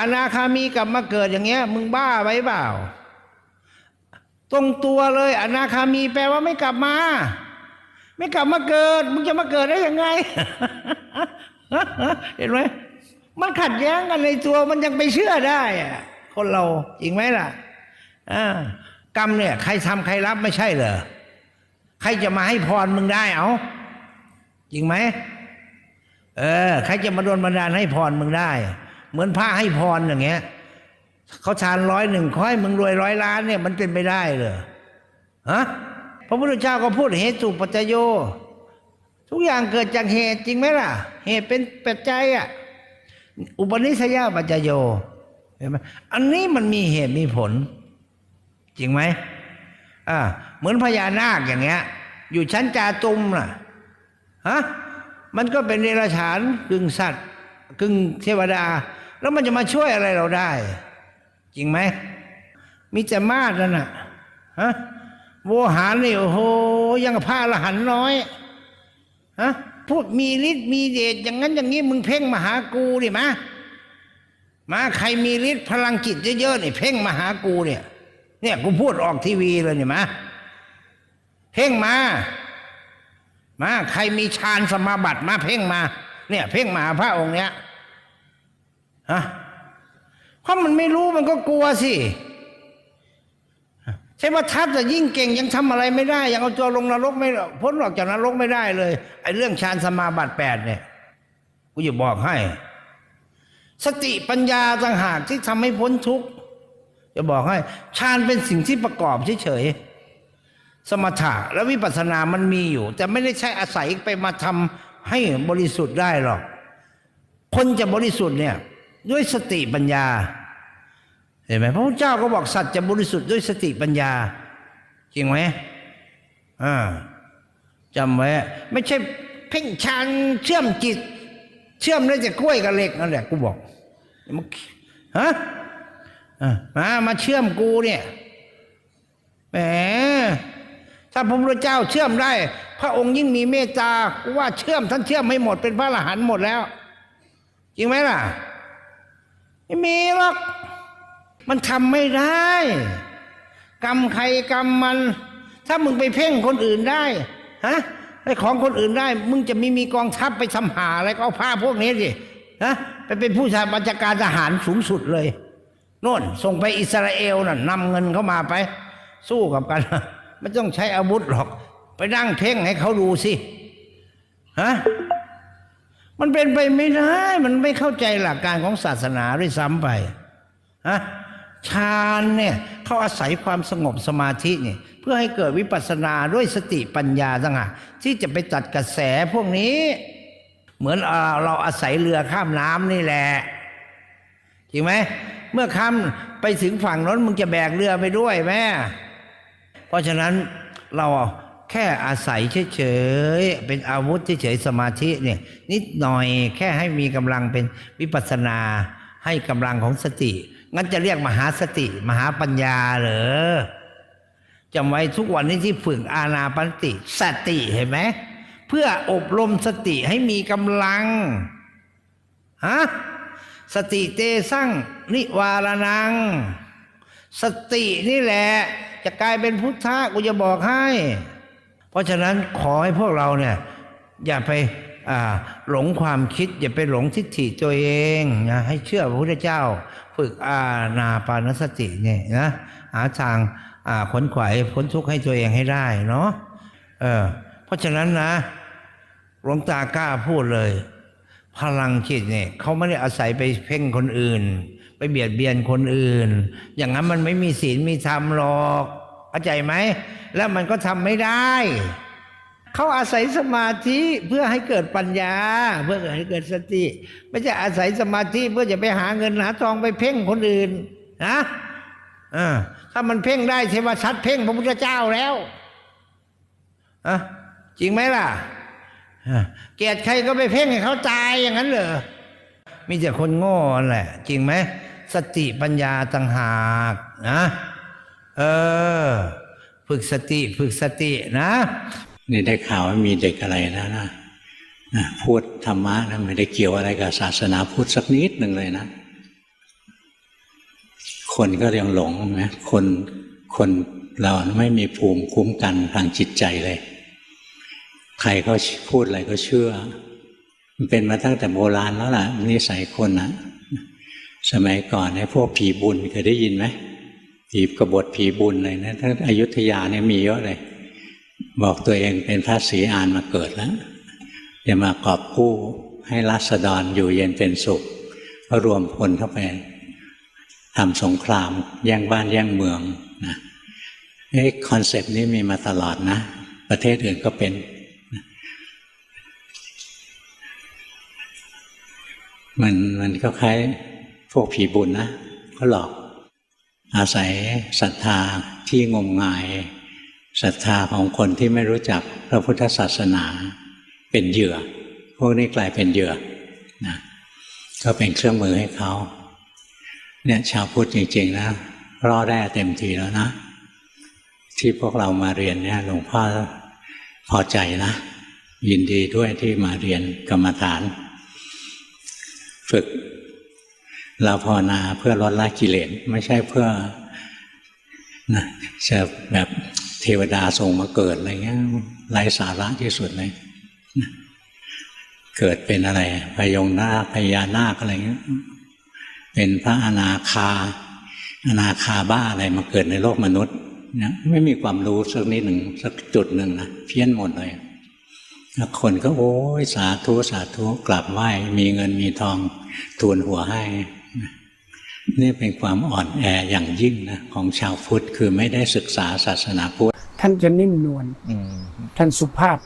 อนาคามีกลับมาเกิดอย่างเงี้ย มึงบ้าไว้เปล่า ตรงตัวเลย อนาคามีแปลว่าไม่กลับมา ไม่กลับมาเกิด มึงจะมาเกิดได้ยังไง เห็นไหมมันขัดแย้งกันในตัวมันยังไปเชื่อได้อะคนเราจริงไหมล่ะอกรรมเนี่ย ใครทำใครรับไม่ใช่เหรอใครจะมาให้พรมึงได้เอาจริงไหมเออ ใครจะมาโดนบันดาลให้พรมึงได้ เหมือนพระให้พรอย่างเงี้ยเขาทานร้อยหนึ่งขอให้มึงรวยร้อยล้านเนี่ยมันเป็นไปได้เหรอฮะพระพุทธเจ้าก็พูดเหตุสุปัจจโย ทุกอย่างเกิดจากเหตุจริงไหมล่ะ เหตุเป็นปัจจัยอะอุปนิสัยปัจจโยเห็นไหมอันนี้มันมีเหตุมีผล จริงไหมอ่าเหมือนพญานาคอย่างเงี้ย อยู่ชั้นจาตุมน่ะฮะมันก็เป็นเดรัจฉานกึ่งสัตว์กึ่งเทวดา แล้วมันจะมาช่วยอะไรเราได้ จริงไหม มีแต่มาดนั่นน่ะฮะโวหารนี่โอ้โหยังกับผ้าละหันน้อยฮะพูดมีฤทธิ์มีเดชอย่างนั้นอย่างนี้มึงเพ่งมาหากูดิมามาใครมีฤทธิ์พลังจิตเยอะๆนี่เพ่งมาหากูเนี่ย เนี่ยกูพูดออกทีวีเลยเนี่ยมาเพ่งมา มาใครมีฌานสมาบัติมาเพ่งมา เนี่ย เพ่งมาหาพระองค์เนี้ย ฮะเพราะมันไม่รู้มันก็กลัวสิใช่ว่าทัพแต่ยิ่งเก่งยังทำอะไรไม่ได้ ยังเอาตัวลงนรกไม่พ้นออกจากนรกไม่ได้เลย ไอ้เรื่องฌานสมาบัติแปดเนี่ยกูจะบอกให้ สติปัญญาต่างหากที่ทำให้พ้นทุกข์จะบอกให้ฌานเป็นสิ่งที่ประกอบเฉยๆสมถะและวิปัสสนามันมีอยู่ แต่ไม่ได้ใช้อาศัยไปมาทำให้บริสุทธิ์ได้หรอก คนจะบริสุทธิ์เนี่ย ด้วยสติปัญญา เห็นไหมพระพุทธเจ้าก็บอกสัตว์จะบริสุทธิ์ด้วยสติปัญญา จริงไหมอ่าจำไว้ ไม่ใช่เพ่งชานเชื่อมจิต เชื่อมได้จากกล้วยกับเหล็กนั่นแหละกูบอกมันฮะมามาเชื่อมกูเนี่ยแหมถ้าพระพุทธเจ้าเชื่อมได้ พระองค์ยิ่งมีเมตตากูว่าเชื่อมท่านเชื่อมไม่หมดเป็นพระอรหันต์หมดแล้ว จริงไหมล่ะ ไม่มีหรอก มันทำไม่ได้ กรรมใครกรรมมัน ถ้ามึงไปเพ่งคนอื่นได้ฮะไอ้ของคนอื่นได้ มึงจะมีมีกองทัพไปทำหาอะไรก็เอาผ้าพวกนี้สิฮะไปเป็นผู้ชายบัญชาการทหารสูงสุดเลยโน่นส่งไปอิสราเอลน่ะนำเงินเข้ามาไป สู้กับกันไม่ต้องใช้อาวุธหรอก ไปนั่งเพ่งให้เขาดูสิฮะ มันเป็นไปไม่ได้ มันไม่เข้าใจหลักการของศาสนาด้วยซ้ำไปฮะฌานเนี่ยเขาอาศัยความสงบสมาธิเนี่ยเพื่อให้เกิดวิปัสสนาด้วยสติปัญญาต่างหากที่จะไปตัดกระแสพวกนี้ เหมือนเราอาศัยเรือข้ามน้ำนี่แหละจริงไหมเมื่อข้ามไปถึงฝั่งนั้นมึงจะแบกเรือไปด้วยแม่เพราะฉะนั้นเรา แค่อาศัยเฉยๆเป็นอาวุธเฉยๆสมาธิเนี่ย นิดหน่อยแค่ให้มีกำลังเป็นวิปัสสนาให้กำลังของสติ งั้นจะเรียกมหาสติ มหาปัญญาเหรอจำไว้ทุกวันนี้ที่ฝึกอาณาปานสติสติเห็นไหมเพื่ออบรมสติให้มีกำลังฮะสติเตสั่งนิวารนัง สตินี่แหละ จะกลายเป็นพุทธะกูจะบอกให้ เพราะฉะนั้นขอให้พวกเราเนี่ยอย่าไปหลงความคิด อย่าไปหลงทิฏฐิตัวเองนะให้เชื่อพระพุทธเจ้า ฝึกอาณาปานสติเนี่ยนะหาทางาขนขวายพ้นทุกข์ให้ตัวเองให้ได้เนาะเออเพราะฉะนั้นนะหลวงตากล้าพูดเลย พลังจิตเนี่ยเขาไม่ได้อาศัยไปเพ่งคนอื่น ไปเบียดเบียนคนอื่น อย่างนั้นมันไม่มีศีลมีธรรมหรอก เข้าใจไหม แล้วมันก็ทำไม่ได้ เขาอาศัยสมาธิเพื่อให้เกิดปัญญา เพื่อให้เกิดสติ ไม่ใช่อาศัยสมาธิเพื่อจะไปหาเงินหาทองไปเพ่งคนอื่นนะอ่าถ้ามันเพ่งได้เทวชัดเพ่งพระพุทธเจ้าแล้วอะจริงไหมล่ะเกลียดใครก็ไปเพ่งให้เขาตายอย่างนั้นเหรอมีแต่คนโง่แหละ จริงไหมสติปัญญาต่างหากนะ เออ ฝึกสติฝึกสตินะ นี่ได้ข่าวว่ามีเด็กอะไรนะนะนะพูดธรรมะนะไม่ได้เกี่ยวอะไรกับศาสนาพุทธสักนิดหนึ่งเลยนะ คนก็ยังหลงนะคนคนเราไม่มีภูมิคุ้มกันทางจิตใจเลย ใครเขาพูดอะไรก็เชื่อ มันเป็นมาตั้งแต่โบราณแล้วล่ะนิสัยคนนะสมัยก่อนไอ้พวกผีบุญเคยได้ยินไหม ผีกบฏผีบุญอะไรนะทั้งอายุธยาเนี่ยมีเยอะเลย บอกตัวเองเป็นพระศรีอานมาเกิดแล้วจะมากอบกู้ให้รัษฎรอยู่เย็นเป็นสุขก็รวมพลเข้าไปทำสงคราม แย่งบ้านแย่งเมืองนะไอ้คอนเซปต์นี้มีมาตลอดนะ ประเทศอื่นก็เป็น มันมันก็คล้ายพวกผีบุญนะก็หลอก อาศัยศรัทธาที่งมงายศรัทธาของคนที่ไม่รู้จักพระพุทธศาสนาเป็นเหยื่อ พวกนี้กลายเป็นเหยื่อนะก็เป็นเครื่องมือให้เขาเนี่ยชาวพุทธจริงๆนะรอดแร่เต็มทีแล้วนะ ที่พวกเรามาเรียนเนี่ยหลวงพ่อพอใจนะ ยินดีด้วยที่มาเรียนกรรมฐาน ฝึก เราภาวนาเพื่อลดละกิเลสไม่ใช่เพื่อนะจะแบบเทวดาส่งมาเกิดอะไรเงี้ยไร้สาระที่สุดเลยเกิดเป็นอะไรพยงนาคพญานาคอะไรเงี้ยเป็นพระอนาคา อนาคาบ้าอะไรมาเกิดในโลกมนุษย์นะไม่มีความรู้สักนิดหนึ่งสักจุดหนึ่งนะเพี้ยนหมดเลยคนก็โอ้ยสาธุสาธุกลับไหว้มีเงินมีทองทูลหัวให้ นี่เป็นความอ่อนแออย่างยิ่งนะของชาวพุทธคือไม่ได้ศึกษาศาสนาพุทธ ท่านจะนิ่มนวลอืมท่านสุภาพ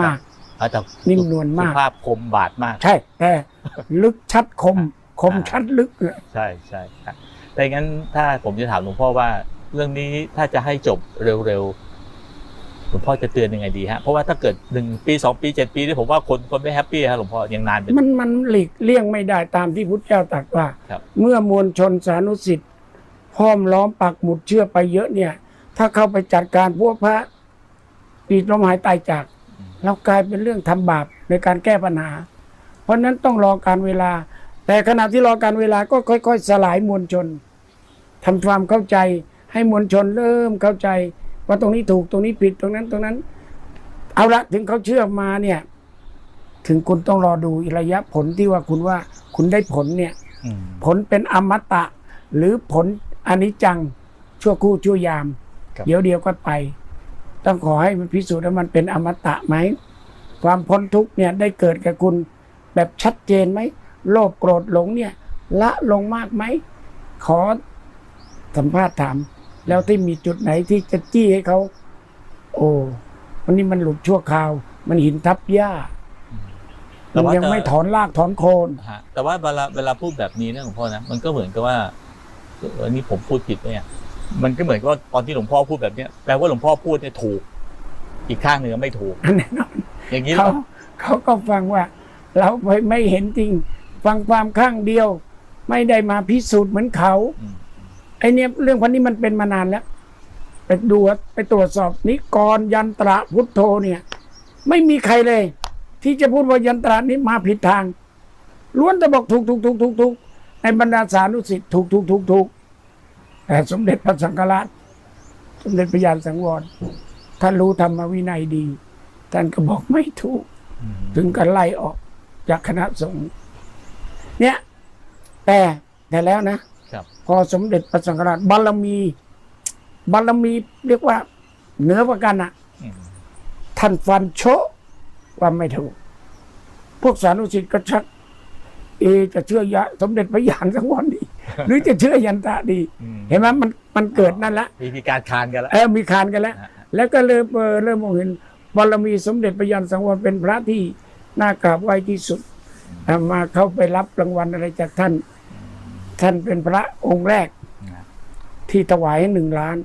มากอาจจะนิ่มนวลมากสุภาพคมบาดมาก ใช่แต่ลึกชัดคมคมชัดลึกเลยใช่ใช่ครับแต่งั้นถ้าผมจะถามหลวงพ่อว่า เรื่องนี้ถ้าจะให้จบเร็วๆ หลวงพ่อจะเตือนยังไงดีฮะเพราะว่าถ้าเกิดหนึ่งปีสองปีเจ็ดปีนี่ผมว่าคนคนไม่แฮปปี้ฮะหลวงพ่อยังนานเป็นมันมันหลีกเลี่ยงไม่ได้ตามที่พุทธเจ้าตรัสว่า ครับ เมื่อมวลชนสานุสิทธิ์ห้อมล้อมปักหมุดเชื่อไปเยอะเนี่ย ถ้าเข้าไปจัดการพวกพระปีดลมหายตายจากเรากลายเป็นเรื่องทำบาปในการแก้ปัญหา เพราะฉะนั้นต้องรอการเวลา แต่ขณะที่รอการเวลาก็ค่อย ๆ สลายมวลชนทำความเข้าใจให้มวลชนเริ่มเข้าใจ ว่าตรงนี้ถูกตรงนี้ผิดตรงนั้นตรงนั้น เอาละถึงเขาเชื่อมาเนี่ย ถึงคุณต้องรอดูอีกระยะผลที่ว่าคุณว่าคุณได้ผลเนี่ยอืมผลเป็นอมตะ หรือผลอนิจจัง ชั่วครู่ชั่วยามครับเดี๋ยวเดียวก็ไป ต้องขอให้มันพิสูจน์ว่ามันเป็นอมตะไหมความพ้นทุกข์เนี่ยได้เกิดกับคุณแบบชัดเจนไหมโลภโกรธหลงเนี่ย ละลงมากไหมขอสัมภาษณ์ถาม แล้วที่มีจุดไหนที่จะจี้ให้เขา โอ้วันนี้มันหลุดชั่วคราว มันหินทับหญ้าแต่มันว่ายังจะ ไม่ถอนรากถอนโคน ฮะแต่ว่าเวลาเวลาพูดแบบนี้นะหลวงพ่อนะมันก็เหมือนกับว่าเออนี่ผมพูดผิดไหมเนี่ย มันก็เหมือนกับว่าตอนที่หลวงพ่อพูดแบบเนี้ยแปลว่าหลวงพ่อพูดเนี่ยถูก อีกข้างหนึ่งไม่ถูกแน่นอนอย่างนี้เขาแล้วเขาก็ฟังว่า เราไม่ไม่เห็นจริง ฟังความข้างเดียว ไม่ได้มาพิสูจน์เหมือนเขา อืม ไอเนี่ยเรื่องพันนี้มันเป็นมานานแล้ว ไปดูไปตรวจสอบนิกรยันตระพุทโธเนี่ย ไม่มีใครเลย ที่จะพูดว่ายันตระนี้มาผิดทาง ล้วนแต่บอกถูกถูกถูกถูกถูกในบรรดาสานุสิทธิ์ถูกถูกถูกถูกแต่สมเด็จพระสังฆราช สมเด็จพระยานสังวรท่านรู้ธรรมวินัยดี ท่านก็บอกไม่ถูก ถึงกันไล่ออกจากคณะสงฆ์เนี่ย แต่แต่แล้วนะ พอสมเด็จพระสังฆราชบารมี บารมีเรียกว่า เหนือกว่ากันอะอืมท่านฟันโชะว่าไม่ถูก พวกสานุสิทธิ์ก็ชัก เอะจะเชื่อยะสมเด็จพระยานสังวรดี หรือจะเชื่อยันตะดีอืมเห็นไหมมันมันเกิดนั่นละมีมีการคานกันแล้วเออมีคานกันแล้วฮะแล้วก็เริ่มเออเริ่มมองเห็นบารมีสมเด็จพระยานสังวรเป็นพระที่น่ากราบไหว้ที่สุดอ่ามาเข้าไปรับรางวัลอะไรจากท่าน ท่านเป็นพระองค์แรก ที่ถวายให้หนึ่งล้าน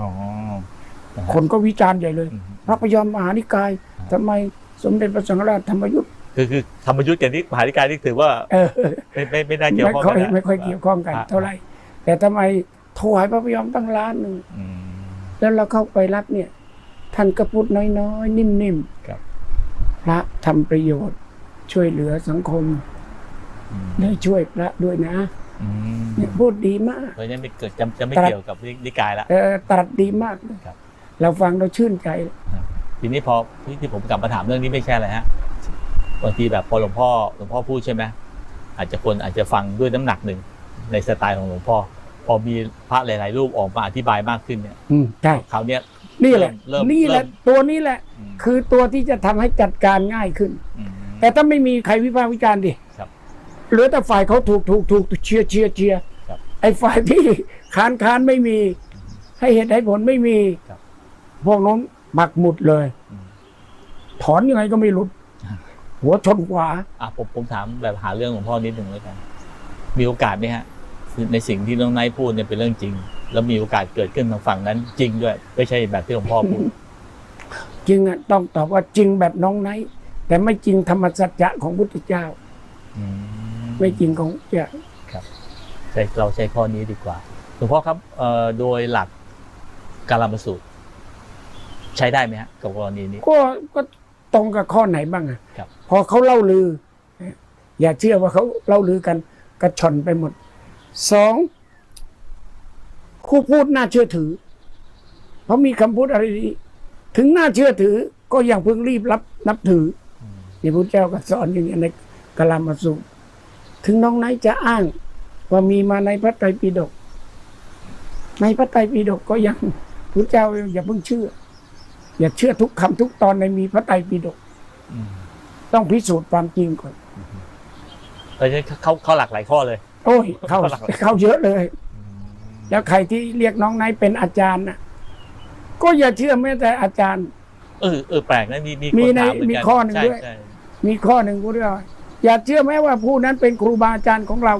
อ๋อคนก็วิจารณ์ใหญ่เลยอืมพระพยอมมหานิกายทำไมสมเด็จพระสังฆราชธรรมยุทธ์คือคือธรรมยุทธ์กับนิมหาธิการนี่ถือว่าเออไม่ไม่ไม่ได้เกี่ยวไม่ข้องค่อยกันนะไม่ค่อยเกี่ยวข้องกันอะเท่าไหร่แต่ทำไมถวายพระพยอมตั้งล้านหนึ่งอืมแล้วเราเข้าไปรับเนี่ย ท่านก็พูดน้อยๆ นิ่มครับๆพระทำประโยชน์ ช่วยเหลือสังคมอืมได้ช่วยพระด้วยนะ ออืมเนี่ยพูดดีมาก เพราะฉะนั้นไม่เกิดจะจะไม่ตรัสเกี่ยวกับนิกายละ เออตรัสดีมากเลยครับ เราฟังเราชื่นใจ ทีนี้พอที่ที่ผมกลับมาถามเรื่องนี้ไม่ใช่อะไรฮะบางทีแบบพอหลวงพ่อหลวงพ่อพูดใช่ไหมอาจจะคนอาจจะฟังด้วยน้ำหนักหนึ่งในสไตล์ของหลวงพ่อ พอมีพระหลาย ๆ รูปออกมาอธิบายมากขึ้นเนี่ยอืมใช่ คราวเนี้ย นี่แหละ เริ่มนี่แหละเริ่ม ตัวนี้แหละ อืมคือตัวที่จะทำให้จัดการง่ายขึ้นอืมแต่ถ้าไม่มีใครวิพากษ์วิจารณ์ดิครับ เหลือแต่ฝ่ายเขาถูกถูกถูกเชียร์เชียร์เชียร์ครับไอ้ฝ่ายที่ค้านค้านไม่มี ให้เหตุให้ผลไม่มีครับ พวกน้นบักหมุดเลยอืมถอนยังไงก็ไม่หลุดหัวชนขวา อะผมผมถามแบบหาเรื่องหลวงพ่อนิดหนึ่งแล้วกัน มีโอกาสไหมฮะ ในสิ่งที่น้องไนท์พูดเนี่ยเป็นเรื่องจริง แล้วมีโอกาสเกิดขึ้นทางฝั่งนั้น จริงด้วย ไม่ใช่แบบที่หลวงพ่อพูด จริงอะต้องตอบว่าจริงแบบน้องไนท์แต่ไม่จริงธรรมสัจจะของพุทธเจ้า อืม ไม่จริงของเจ้าใช่เราใช้ข้อนี้ดีกว่าหลวงพ่อครับเอ่อโดยหลักการมสูตร ใช้ได้ไหมฮะกับกรณีนี้ ก็ก็ตรงกับข้อไหนบ้างอะครับพอเขาเล่าลือ อย่าเชื่อว่าเขาเล่าลือกันกระชอนไปหมดสองคู่พูดน่าเชื่อถือ เพราะมีคำพูดอะไรดีถึงน่าเชื่อถือก็ยังเพิ่งรีบรับนับถือนี่พระเจ้าก็สอนอย่างนี้ในกาลามาสูตร ถึงน้องไนจะอ้างว่ามีมาในพระไตรปิฎกในพระไตรปิฎกก็ยังพระเจ้าอย่าเพิ่งเชื่อ อย่าเชื่อทุกคำทุกตอนในมีพระไตรปิฎกต้องพิสูจน์ความจริงก่อนเพราะฉะนั้นเขาเขาหลักหลายข้อเลย โอ้ยเข้าเข้าเยอะเลย แล้วใครที่เรียกน้องไนเป็นอาจารย์น่ะ ก็อย่าเชื่อแม้แต่อาจารย์ เออเออแปลกนะมีมีมีในมีข้อหนึ่งด้วย มีข้อหนึ่งกูเรียก อย่าเชื่อแม้ว่าผู้นั้นเป็นครูบาอาจารย์ของเรา